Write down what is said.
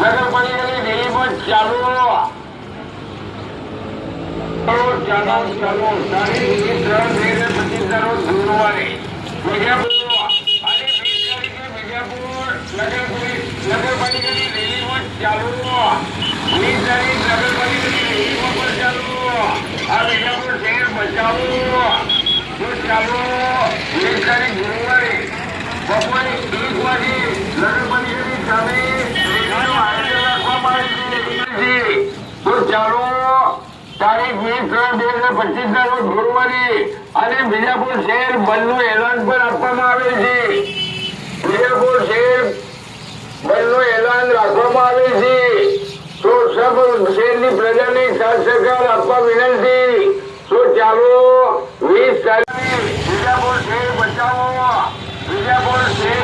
નગરપાલિકાની ચાલો તારીખ ત્રણ, બે હજાર નગરપાલિકા નગરપાલિકાની રેલીમાં ચાલુ વીસ તારીખ નગરપાલિકાની રેલીમાં પણ ચાલુ આ વિજાપુર શહેર બચાવો. ચાલો, વીસ તારીખ ગુરુવારે બપોરે એક વાગે નગરપાલિકાની સામે રેલીનું આયોજન રાખવામાં આવ્યું છે તો ચાલો તારીખ વીસ ત્રણ બે હજાર પચીસ ના રોજ ગુરુવારી અને બીજાપુર શહેર બંધનું એલાન પણ આપવામાં આવે છે. બીજાપુર શહેર બંધનું એલાન રાખવામાં આવે છે. તો સબ શહેરની પ્રજાને સાથ સહકાર આપવા વિનંતી. તો ચાલો, વીસ તારીખ બીજાપુર શહેર બચાવો. બીજાપુર શહેર